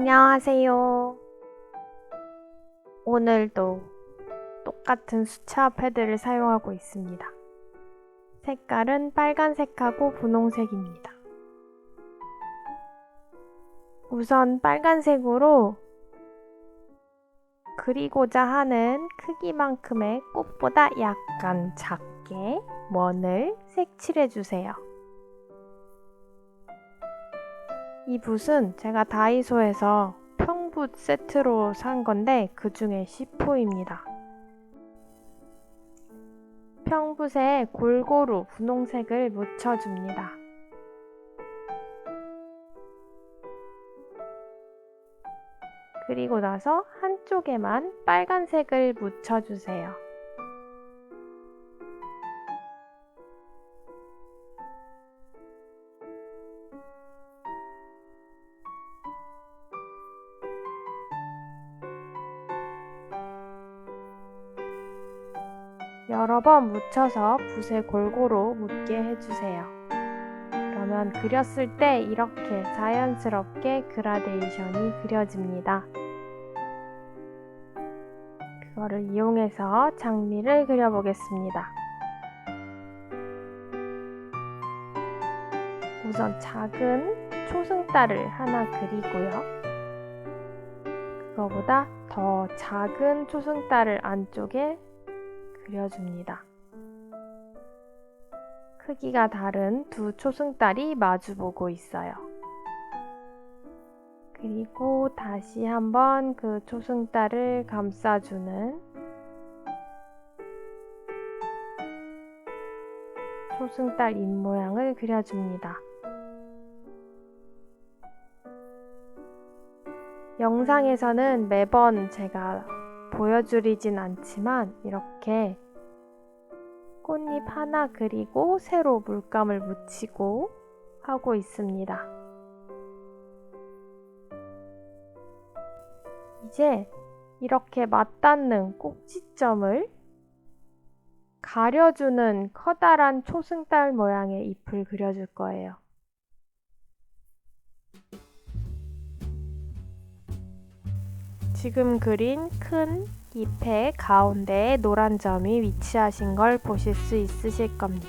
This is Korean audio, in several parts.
안녕하세요. 오늘도 똑같은 수채화 패드를 사용하고 있습니다. 색깔은 빨간색하고 분홍색입니다. 우선 빨간색으로 그리고자 하는 크기만큼의 꽃보다 약간 작게 원을 색칠해 주세요. 이 붓은 제가 다이소에서 평붓 세트로 산 건데 그 중에 10호입니다. 평붓에 골고루 분홍색을 묻혀줍니다. 그리고 나서 한쪽에만 빨간색을 묻혀주세요. 여러 번 묻혀서 붓에 골고루 묻게 해주세요. 그러면 그렸을 때 이렇게 자연스럽게 그라데이션이 그려집니다. 그거를 이용해서 장미를 그려보겠습니다. 우선 작은 초승달을 하나 그리고요. 그거보다 더 작은 초승달을 안쪽에 그려줍니다. 크기가 다른 두 초승달이 마주보고 있어요. 그리고 다시 한번 그 초승달을 감싸주는 초승달 입모양을 그려줍니다. 영상에서는 매번 제가 보여드리진 않지만 이렇게 꽃잎 하나 그리고 새로 물감을 묻히고 하고 있습니다. 이제 이렇게 맞닿는 꼭지점을 가려주는 커다란 초승달 모양의 잎을 그려줄 거예요. 지금 그린 큰 잎의 가운데에 노란 점이 위치하신 걸 보실 수 있으실 겁니다.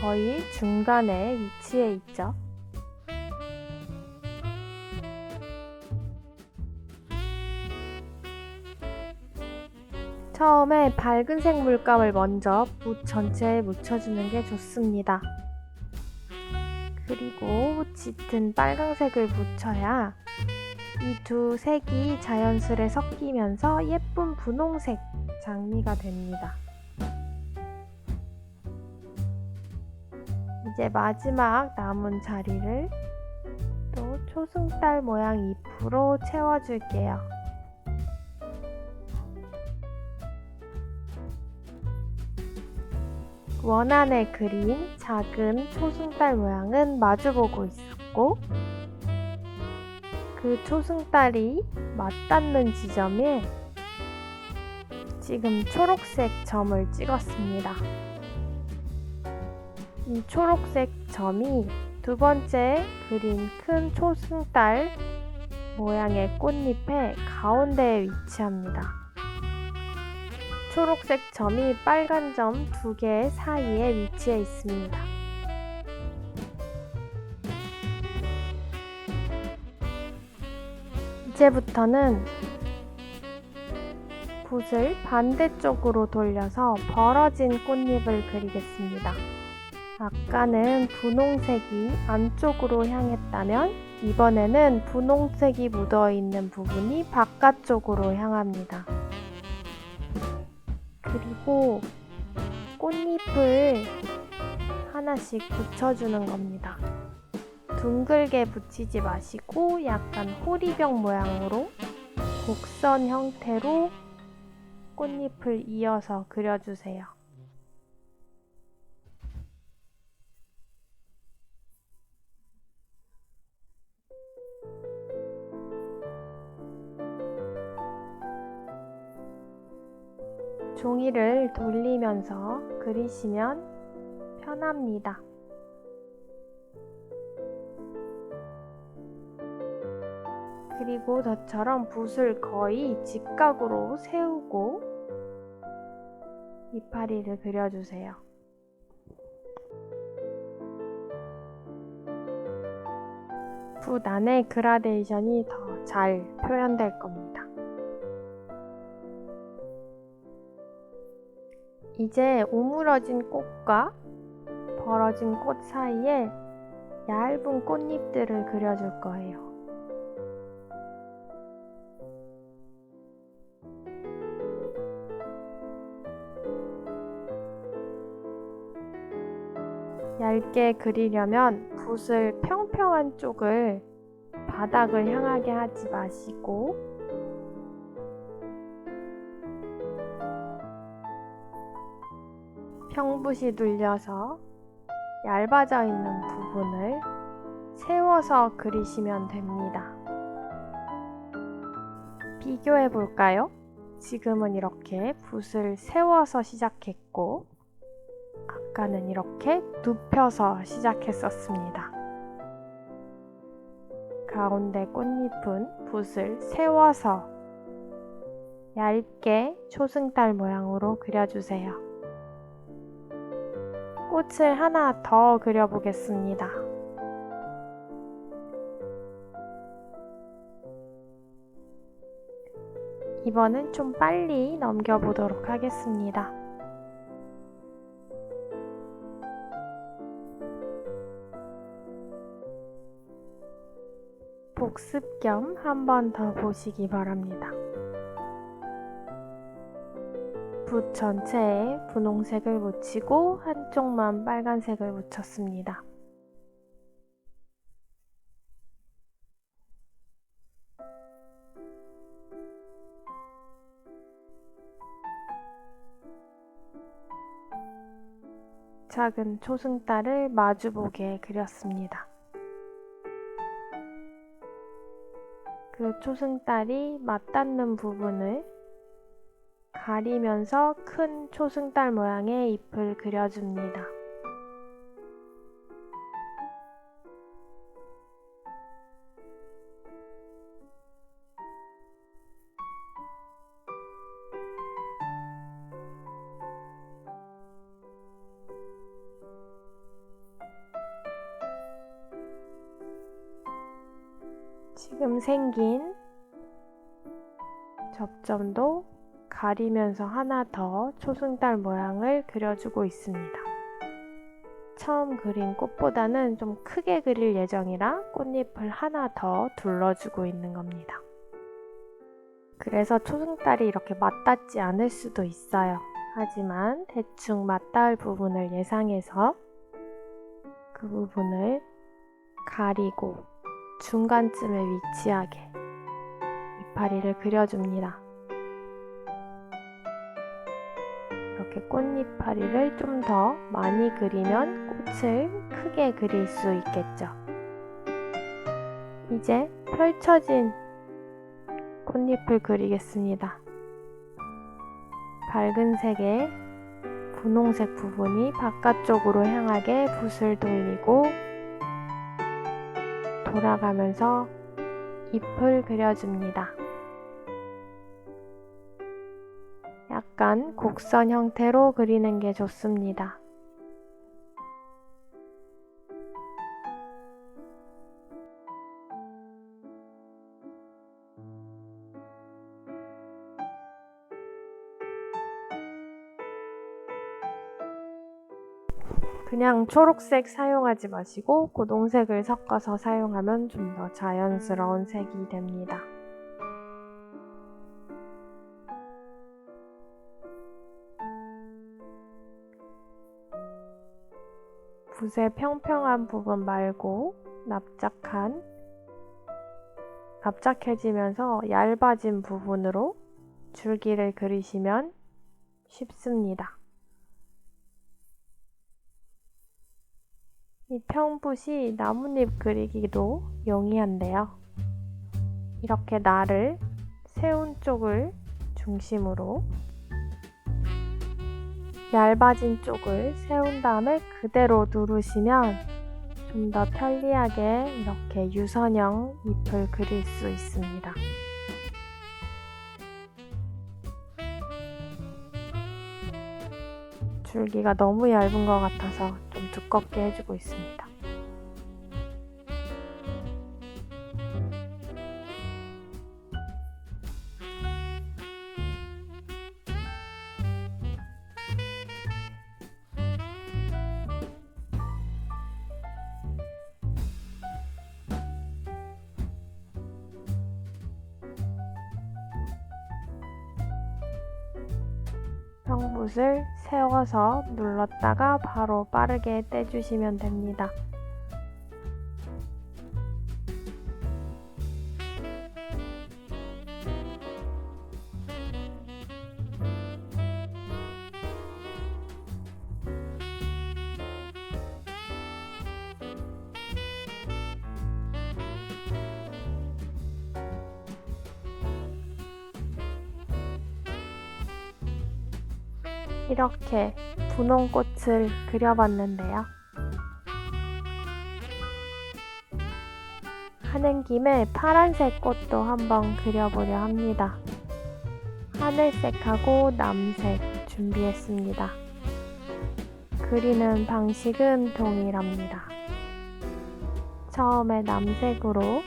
거의 중간에 위치해 있죠. 처음에 밝은색 물감을 먼저 붓 전체에 묻혀주는 게 좋습니다. 그리고 짙은 빨강색을 묻혀야 이 두 색이 자연스레 섞이면서 예쁜 분홍색 장미가 됩니다. 이제 마지막 남은 자리를 또 초승달 모양 잎으로 채워줄게요. 원안에 그린 작은 초승달 모양은 마주보고 있었고 그 초승달이 맞닿는 지점에 지금 초록색 점을 찍었습니다. 이 초록색 점이 두 번째 그린 큰 초승달 모양의 꽃잎의 가운데에 위치합니다. 초록색 점이 빨간 점 두 개 사이에 위치해 있습니다. 이제부터는 붓을 반대쪽으로 돌려서 벌어진 꽃잎을 그리겠습니다. 아까는 분홍색이 안쪽으로 향했다면 이번에는 분홍색이 묻어 있는 부분이 바깥쪽으로 향합니다. 그리고 꽃잎을 하나씩 붙여주는 겁니다. 둥글게 붙이지 마시고 약간 호리병 모양으로 곡선 형태로 꽃잎을 이어서 그려주세요. 종이를 돌리면서 그리시면 편합니다. 그리고 저처럼 붓을 거의 직각으로 세우고 이파리를 그려주세요. 붓 안에 그라데이션이 더 잘 표현될 겁니다. 이제 오므러진 꽃과 벌어진 꽃 사이에 얇은 꽃잎들을 그려줄 거예요. 얇게 그리려면 붓을 평평한 쪽을 바닥을 향하게 하지 마시고 평붓이 눌려서 얇아져 있는 부분을 세워서 그리시면 됩니다. 비교해 볼까요? 지금은 이렇게 붓을 세워서 시작했고 아까는 이렇게 눕혀서 시작했었습니다. 가운데 꽃잎은 붓을 세워서 얇게 초승달 모양으로 그려주세요. 꽃을 하나 더 그려보겠습니다. 이번은 좀 빨리 넘겨보도록 하겠습니다. 복습 겸 한 번 더 보시기 바랍니다. 붓 전체에 분홍색을 묻히고 한쪽만 빨간색을 묻혔습니다. 작은 초승달을 마주보게 그렸습니다. 그 초승달이 맞닿는 부분을 가리면서 큰 초승달 모양의 잎을 그려줍니다. 지금 생긴 접점도 가리면서 하나 더 초승달 모양을 그려주고 있습니다. 처음 그린 꽃보다는 좀 크게 그릴 예정이라 꽃잎을 하나 더 둘러주고 있는 겁니다. 그래서 초승달이 이렇게 맞닿지 않을 수도 있어요. 하지만 대충 맞닿을 부분을 예상해서 그 부분을 가리고 중간쯤에 위치하게 이파리를 그려줍니다. 이렇게 꽃잎파리를 좀 더 많이 그리면 꽃을 크게 그릴 수 있겠죠. 이제 펼쳐진 꽃잎을 그리겠습니다. 밝은 색의 분홍색 부분이 바깥쪽으로 향하게 붓을 돌리고 돌아가면서 잎을 그려줍니다. 약간 곡선 형태로 그리는 게 좋습니다. 그냥 초록색 사용하지 마시고 고동색을 섞어서 사용하면 좀 더 자연스러운 색이 됩니다. 붓의 평평한 부분 말고 납작한 납작해지면서 얇아진 부분으로 줄기를 그리시면 쉽습니다. 이 평붓이 나뭇잎 그리기도 용이한데요. 이렇게 날을 세운 쪽을 중심으로 얇아진 쪽을 세운 다음에 그대로 누르시면 좀 더 편리하게 이렇게 유선형 잎을 그릴 수 있습니다. 줄기가 너무 얇은 것 같아서 좀 두껍게 해주고 있습니다. 평붓을 세워서 눌렀다가 바로 빠르게 떼주시면 됩니다. 이렇게 분홍꽃을 그려봤는데요. 하는 김에 파란색 꽃도 한번 그려보려 합니다. 하늘색하고 남색 준비했습니다. 그리는 방식은 동일합니다. 처음에 남색으로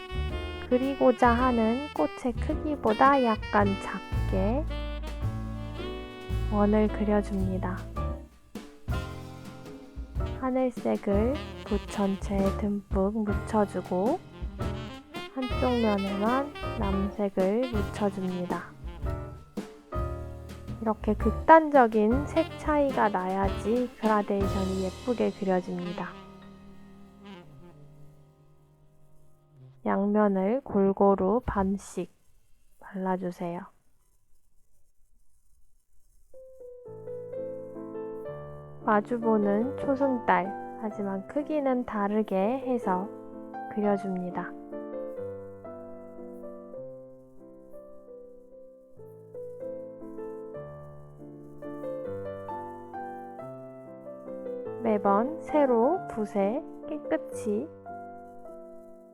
그리고자 하는 꽃의 크기보다 약간 작게 원을 그려줍니다. 하늘색을 붓 전체에 듬뿍 묻혀주고 한쪽 면에만 남색을 묻혀줍니다. 이렇게 극단적인 색 차이가 나야지 그라데이션이 예쁘게 그려집니다. 양면을 골고루 반씩 발라주세요. 마주보는 초승달, 하지만 크기는 다르게 해서 그려줍니다. 매번 새로 붓에 깨끗이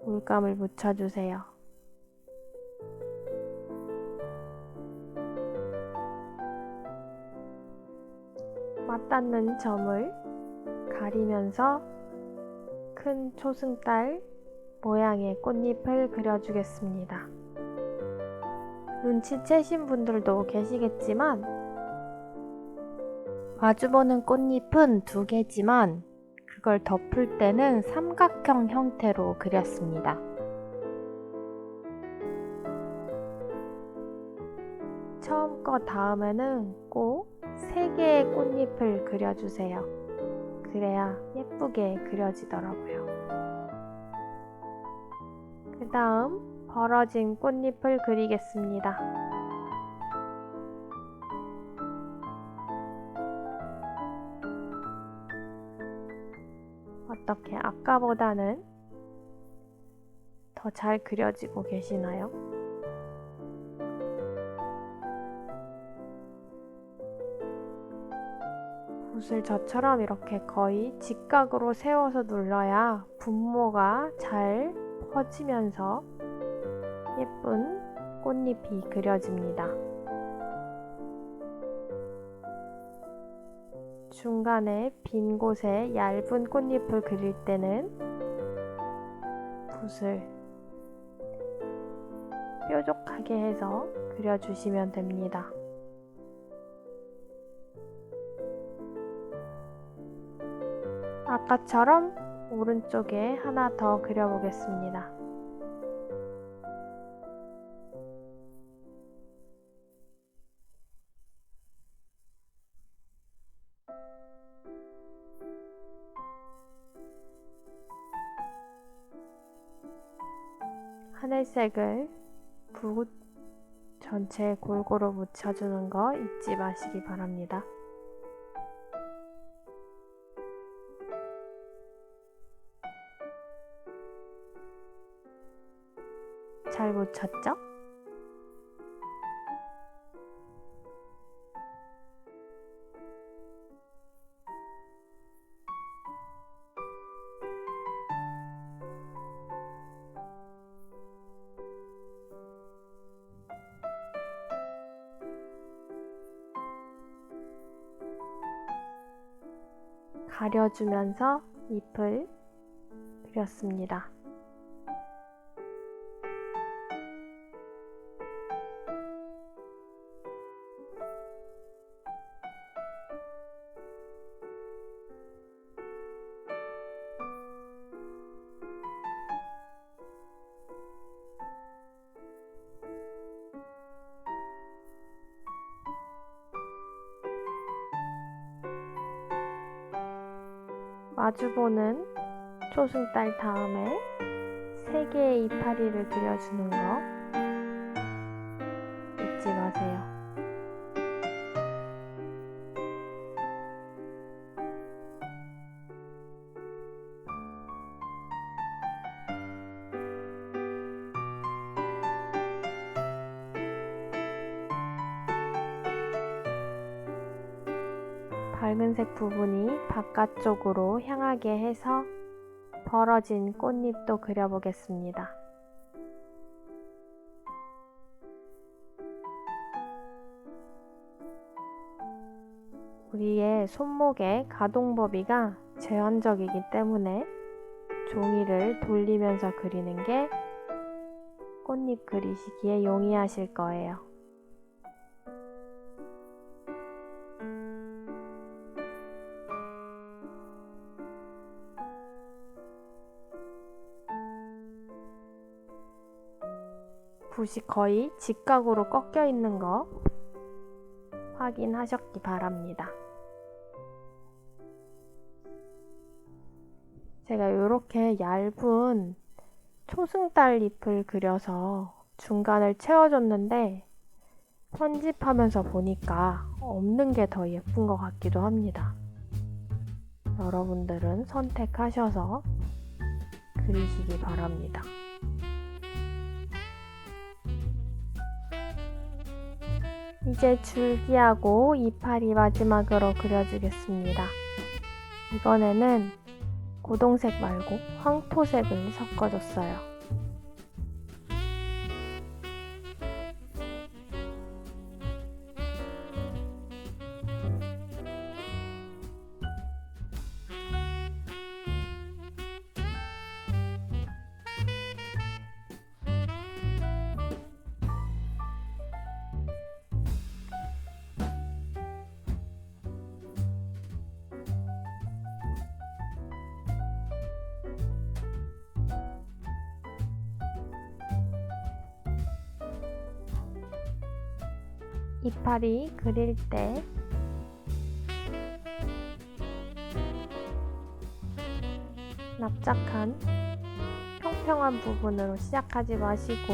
물감을 묻혀주세요. 맞닿는 점을 가리면서 큰 초승달 모양의 꽃잎을 그려주겠습니다. 눈치채신 분들도 계시겠지만 마주보는 꽃잎은 두 개지만 그걸 덮을 때는 삼각형 형태로 그렸습니다. 처음 거 다음에는 꼭 세 개의 꽃잎을 그려주세요. 그래야 예쁘게 그려지더라고요. 그 다음 벌어진 꽃잎을 그리겠습니다. 어떻게 아까보다는 더 잘 그려지고 계시나요? 붓을 저처럼 이렇게 거의 직각으로 세워서 눌러야 분모가 잘 퍼지면서 예쁜 꽃잎이 그려집니다. 중간에 빈 곳에 얇은 꽃잎을 그릴 때는 붓을 뾰족하게 해서 그려주시면 됩니다. 아까처럼 오른쪽에 하나 더 그려보겠습니다. 하늘색을 붓 전체에 골고루 묻혀주는 거 잊지 마시기 바랍니다. 잘못 쳤죠? 가려주면서 잎을 그렸습니다. 마주보는 초승달 다음에 세 개의 이파리를 그려주는 거 밝은색 부분이 바깥쪽으로 향하게 해서 벌어진 꽃잎도 그려보겠습니다. 우리의 손목의 가동 범위가 제한적이기 때문에 종이를 돌리면서 그리는 게 꽃잎 그리시기에 용이하실 거예요. 붓이 거의 직각으로 꺾여 있는 거 확인하셨기 바랍니다. 제가 이렇게 얇은 초승달 잎을 그려서 중간을 채워줬는데 편집하면서 보니까 없는 게 더 예쁜 것 같기도 합니다. 여러분들은 선택하셔서 그리시기 바랍니다. 이제 줄기하고 이파리 마지막으로 그려주겠습니다. 이번에는 고동색 말고 황토색을 섞어줬어요. 이파리 그릴 때 납작한 평평한 부분으로 시작하지 마시고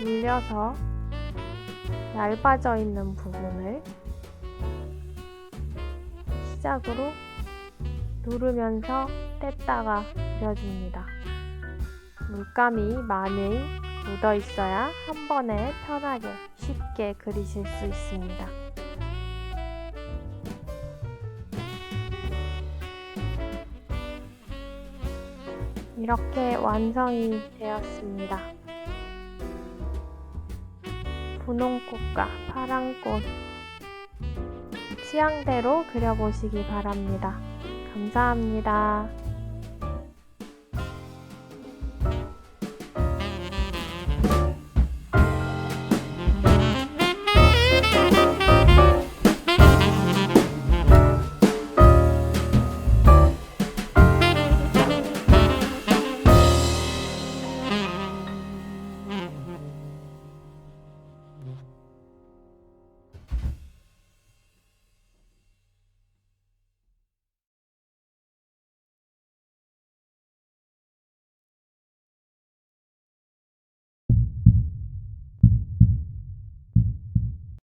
눌려서 얇아져 있는 부분을 시작으로 누르면서 뗐다가 그려줍니다. 물감이 많이 묻어 있어야 한 번에 편하게 쉽게 그리실 수 있습니다. 이렇게 완성이 되었습니다. 분홍꽃과 파랑꽃 취향대로 그려보시기 바랍니다. 감사합니다.